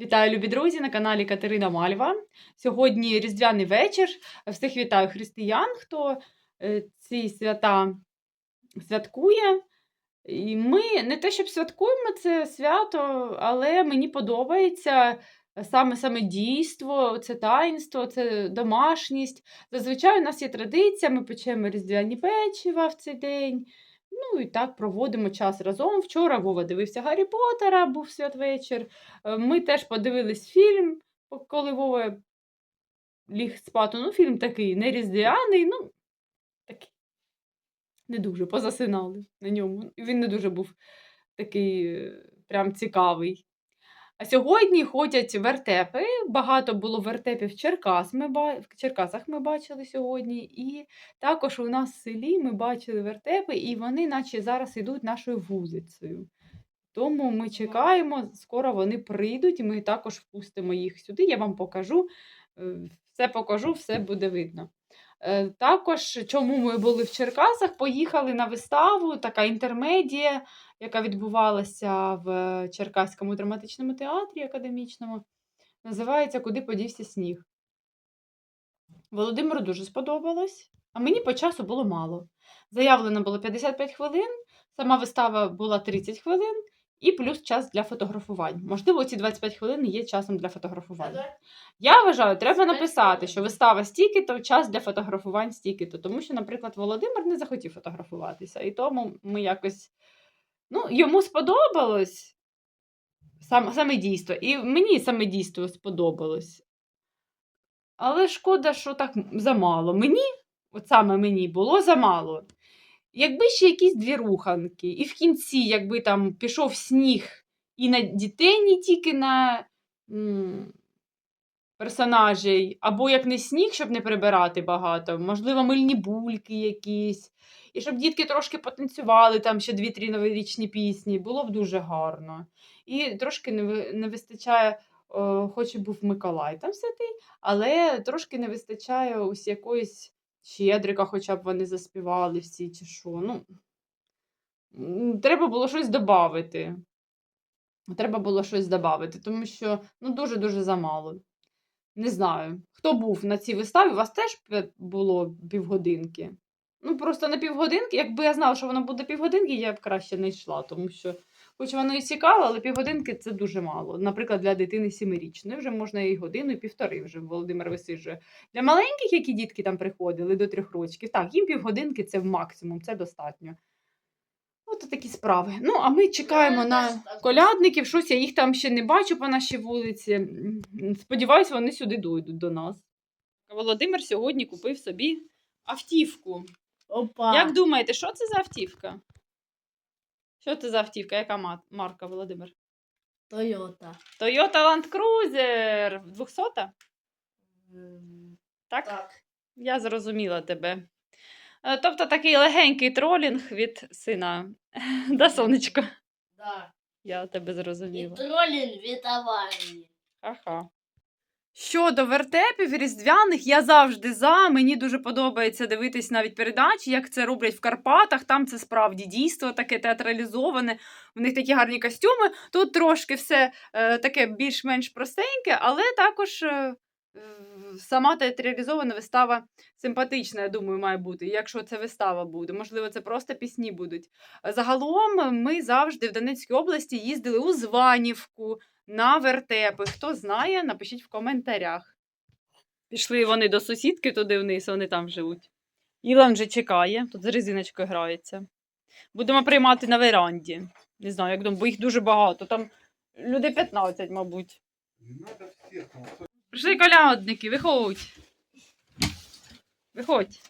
Вітаю, любі друзі, на каналі Катерина Мальва. Сьогодні Різдвяний вечір. Всіх вітаю християн, хто е, ці свята святкує. І ми не те, щоб святкуємо це свято, але мені подобається саме саме дійство, це таїнство, це домашність. Зазвичай у нас є традиція, ми печемо різдвяні печива в цей день. Ну і так проводимо час разом. Вчора Вова дивився Гаррі Поттера, був святвечір. Е, Ми теж подивились фільм, коли Вова ліг спати. Ну, фільм такий неріздвяний, ну, такий не дуже позасинали на ньому. Він не дуже був такий е, прям цікавий. А сьогодні ходять вертепи. Багато було вертепів в, Черкас ми, в Черкасах ми бачили сьогодні. І також у нас в селі ми бачили вертепи, і вони, наче зараз йдуть нашою вулицею. Тому ми чекаємо, скоро вони прийдуть, і ми також впустимо їх сюди. Я вам покажу. е, Все покажу, все буде видно. Е, Також, чому ми були в Черкасах, поїхали на виставу, така інтермедія, яка відбувалася в Черкаському драматичному театрі академічному. Називається Куди подівся сніг. Володимиру дуже сподобалось, а мені по часу було мало. Заявлено було 55 хвилин, сама вистава була 30 хвилин і плюс час для фотографувань. Можливо, ці 25 хвилин є часом для фотографувань. Я вважаю, треба написати, що вистава стільки-то, час для фотографувань стільки-то. Тому що, наприклад, Володимир не захотів фотографуватися, і тому ми якось. Ну, йому сподобалось сам, саме дійство. І мені саме дійство сподобалось. Але шкода, що так замало. Мені, от саме мені, було замало. Якби ще якісь дві руханки, і в кінці, якби там пішов сніг і на дітей, не тільки на м, персонажей, або як не сніг, щоб не прибирати багато, можливо, мильні бульки якісь. І щоб дітки трошки потанцювали там ще дві-три новорічні пісні, було б дуже гарно. І трошки не, не вистачає, о, хоч і був Миколай там святий, але трошки не вистачає ось якоїсь щедрика, хоча б вони заспівали всі чи що. Ну, треба було щось додати. Треба було щось додати, тому що ну, дуже-дуже замало. Не знаю. Хто був на цій виставі, у вас теж було півгодинки? Ну, просто на півгодинки, якби я знала, що воно буде півгодинки, я б краще не йшла, тому що, хоч воно і цікаво, але півгодинки це дуже мало. Наприклад, для дитини сімирічної вже можна і годину, і півтори вже Володимир висиджує. Для маленьких, які дітки там приходили до трьох років, так, їм півгодинки це максимум, це достатньо. От такі справи. Ну, а ми чекаємо на колядників, щось я їх там ще не бачу по нашій вулиці. Сподіваюсь, вони сюди дойдуть до нас. Володимир сьогодні купив собі автівку. Опа. Як думаєте, що це за автівка? Що це за автівка? Яка марка, Володимир? Тойота. Toyota Land Cruiser 200? Так? Так. Я зрозуміла тебе. Е, Тобто такий легенький тролінг від сина. Да, сонечко? Да. Я тебе І зрозуміла. тролінг від аварії. Ага. Щодо вертепів різдвяних, я завжди за. Мені дуже подобається дивитись навіть передачі, як це роблять в Карпатах. Там це справді дійство таке театралізоване. В них такі гарні костюми. Тут трошки все е, таке більш-менш простеньке, але також е, сама театралізована вистава симпатична, я думаю, має бути. Якщо це вистава буде, можливо, це просто пісні будуть. Загалом ми завжди в Донецькій області їздили у Званівку на вертепи. Хто знає, напишіть в коментарях. Пішли вони до сусідки туди вниз, вони там живуть. Ілан вже чекає, тут з резиночкою грається. Будемо приймати на веранді. Не знаю, як думаю, бо їх дуже багато. Там людей 15, мабуть. Прийшли колядники, виходь. Виходь.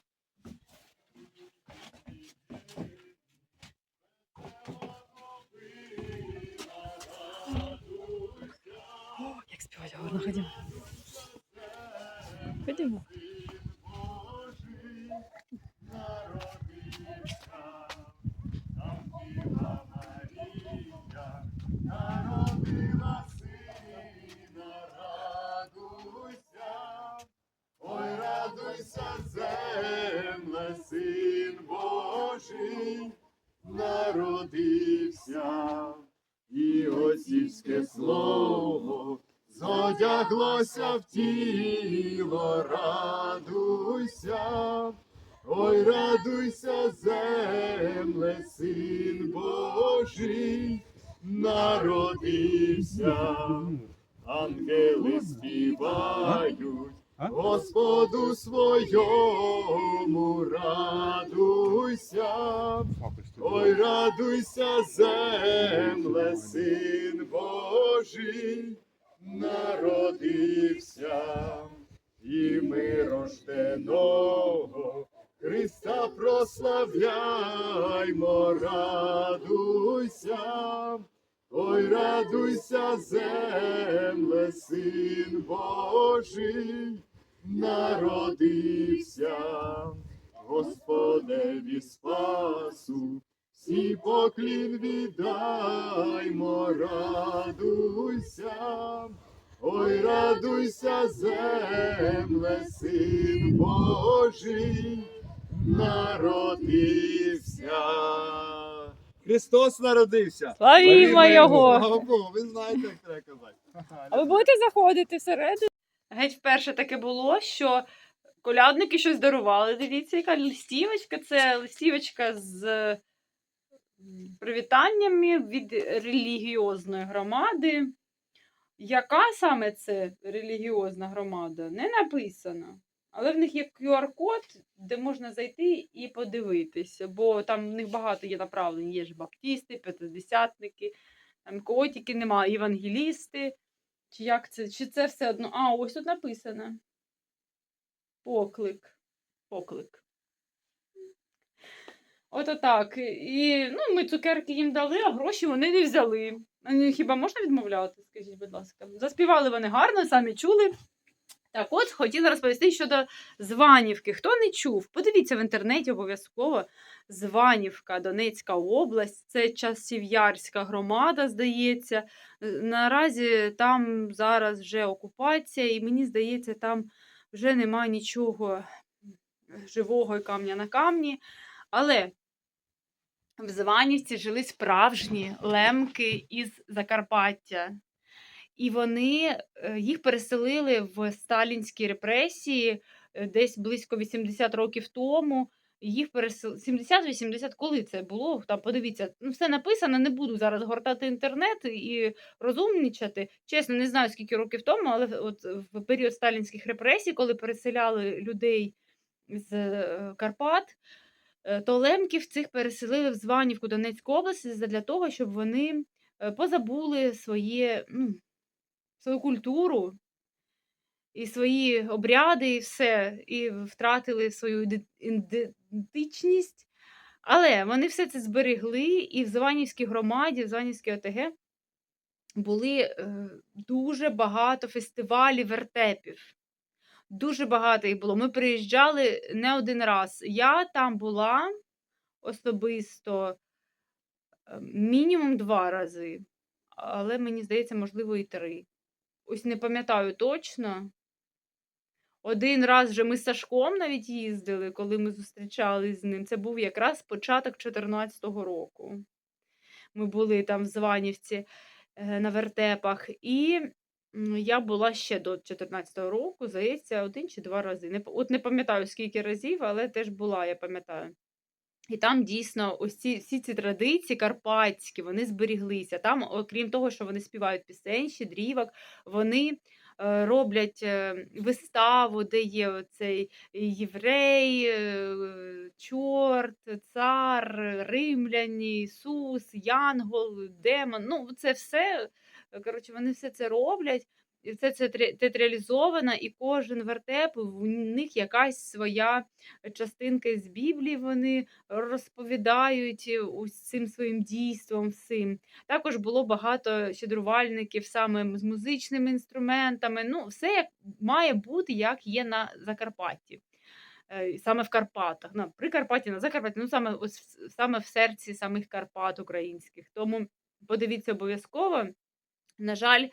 О, як співати гарно, ходімо. Ходімо. Вдяглося в тіло, радуйся, ой, радуйся, земле, син Божий, народився, ангели співають. Господу своєму радуйся, ой, радуйся, земле, син Божий, народився, і ми рожденого Христа прославляймо, радуйся, ой, радуйся, земле, син Божий, народився, Господеві спасу, всі поклін віддаймо, радуйся, радуйся, земле, син Божий, народився. Христос народився. Славімо його! Слава Богу, ви знаєте, як треба казати. А ви будете заходити всередину? Геть вперше таке було, що колядники щось дарували. Дивіться, яка листівочка. Це листівочка з привітаннями від релігіозної громади. Яка саме це релігіозна громада? Не написано. Але в них є QR-код, де можна зайти і подивитися, бо там в них багато є направлень. Є ж баптісти, п'ятидесятники, там кого тільки немає, євангелісти. Чи як це? Чи це все одно? А, ось тут написано. Поклик. Поклик. Ото так. І ну, ми цукерки їм дали, а гроші вони не взяли. Ну, Хіба можна відмовляти? Скажіть, будь ласка. Заспівали вони гарно, самі чули. Так от хотіла розповісти щодо Званівки. Хто не чув, подивіться в інтернеті обов'язково. Званівка, Донецька область, це Часів'ярська громада, здається. Наразі там зараз вже окупація, і мені здається, там вже нема нічого живого і камня на камні. Але в Званівці жили справжні лемки із Закарпаття. І вони е, їх переселили в сталінські репресії е, десь близько 80 років тому. Їх пересел... 70-80, коли це було? Там подивіться, ну все написано, не буду зараз гортати інтернет і розумнічати. Чесно, не знаю скільки років тому, але от в період сталінських репресій, коли переселяли людей з е, Карпат, то лемків цих переселили в Званівку Донецьку область для того, щоб вони е, позабули своє, ну, свою культуру і свої обряди, і все, і втратили свою ідентичність. Але вони все це зберегли, і в Званівській громаді, в Званівській ОТГ були е, дуже багато фестивалів вертепів. Дуже багато їх було. Ми приїжджали не один раз. Я там була особисто е, мінімум два рази, але мені здається, можливо, і три. Ось не пам'ятаю точно. Один раз вже ми з Сашком навіть їздили, коли ми зустрічались з ним. Це був якраз початок 14-го року. Ми були там в Званівці е, на вертепах. І я була ще до 14-го року, здається, один чи два рази. Не, от не пам'ятаю скільки разів, але теж була, я пам'ятаю. І там дійсно ось ці всі ці традиції карпатські, вони зберіглися. Там, окрім того, що вони співають пісень, щедрівок, вони е, роблять е, виставу, де є цей єврей, е, чорт, цар, римляні, Ісус, Янгол, демон. Ну, це все. Е, Коротше, вони все це роблять. І все це театралізовано, і кожен вертеп, в них якась своя частинка з Біблії вони розповідають е, цим своїм дійством. Всім. Також було багато щедрувальників саме з музичними інструментами. Ну, все як має бути, як є на Закарпатті. Е, Саме в Карпатах, на Прикарпатті, на Закарпатті, ну саме ось саме в серці самих Карпат українських. Тому подивіться обов'язково. На жаль,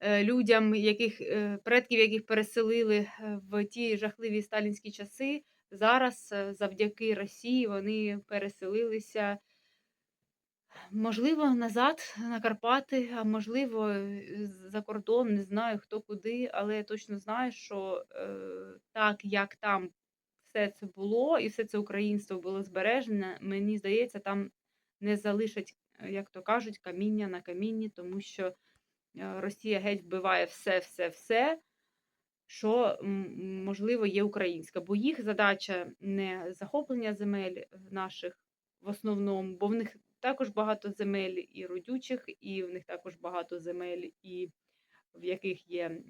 е, людям, яких е, предків, яких переселили е, в ті жахливі сталінські часи, зараз завдяки Росії вони переселилися можливо, назад на Карпати, а можливо, за кордон, не знаю хто куди, але я точно знаю, що е, так як там все це було і все це українство було збережене, мені здається, там не залишать, як то кажуть, каміння на камінні, тому що Росія геть вбиває все, все, все, що можливо є українська. Бо їх задача не захоплення земель наших в основному, бо в них також багато земель і родючих, і в них також багато земель, і в яких є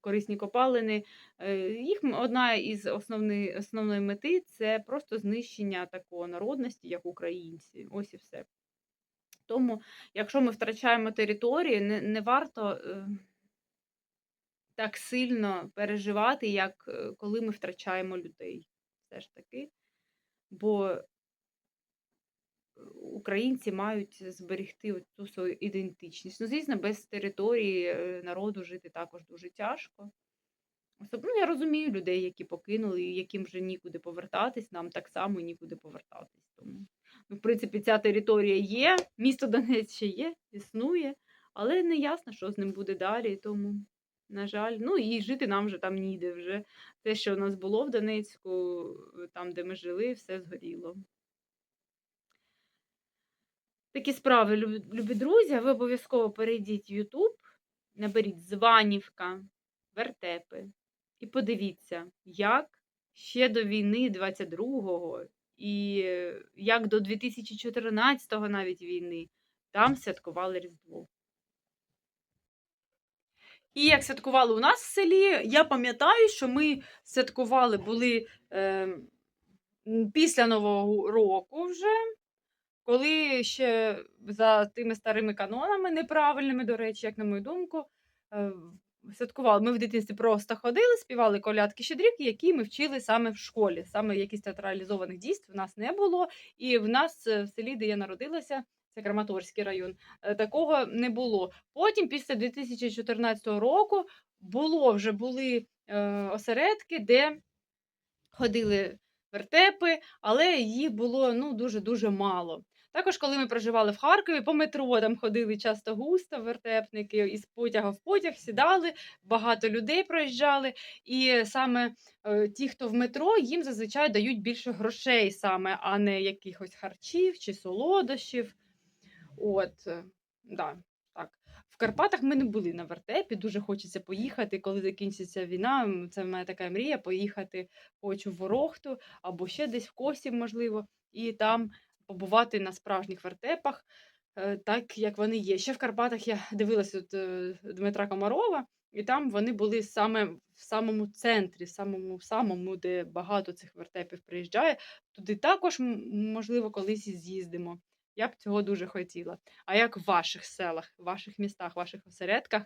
корисні копалини. Е, Їх одна із основної, основної мети це просто знищення такого народності, як українці. Ось і все. Тому, якщо ми втрачаємо території, не, не варто е, так сильно переживати, як е, коли ми втрачаємо людей. Все ж таки. Бо е, українці мають зберегти цю свою ідентичність. Ну, звісно, без території народу жити також дуже тяжко. Особливо я розумію людей, які покинули, і яким вже нікуди повертатись, нам так само нікуди повертатись. Тому, ну, в принципі, ця територія є, місто Донець ще є, існує, але не ясно, що з ним буде далі. Тому, на жаль, ну і жити нам вже там ніде. Вже те, що у нас було в Донецьку, там, де ми жили, все згоріло. Такі справи, любі друзі, ви обов'язково перейдіть в YouTube, наберіть Званівка, вертепи і подивіться, як ще до війни 22-го і е, як до 2014-го навіть війни там святкували Різдво. І як святкували у нас в селі, я пам'ятаю, що ми святкували були е, після Нового року вже, коли ще за тими старими канонами, неправильними, до речі, як на мою думку, е, святкували. Ми в дитинстві просто ходили, співали колядки щедрівки, які ми вчили саме в школі. Саме якісь театралізованих дійств в нас не було. І в нас е, в селі, де я народилася, це Краматорський район, е, такого не було. Потім, після 2014 року, було вже були е, осередки, де ходили вертепи, але їх було ну, дуже-дуже мало. Також, коли ми проживали в Харкові, по метро там ходили часто густо вертепники, із потяга в потяг сідали, багато людей проїжджали. І саме е, ті, хто в метро, їм зазвичай дають більше грошей, саме, а не якихось харчів чи солодощів. От, е, да, так. В Карпатах ми не були на вертепі, дуже хочеться поїхати, коли закінчиться війна. Це в мене така мрія поїхати хочу в Ворохту або ще десь в Косів, можливо, і там побувати на справжніх вертепах, е, так як вони є. Ще в Карпатах я дивилася от, е, Дмитра Комарова, і там вони були саме в самому центрі, самому, самому, де багато цих вертепів приїжджає. Туди також, можливо, колись і з'їздимо. Я б цього дуже хотіла. А як в ваших селах, в ваших містах, ваших осередках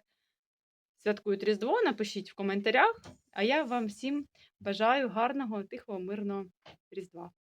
святкують Різдво? Напишіть в коментарях. А я вам всім бажаю гарного, тихого, мирного Різдва.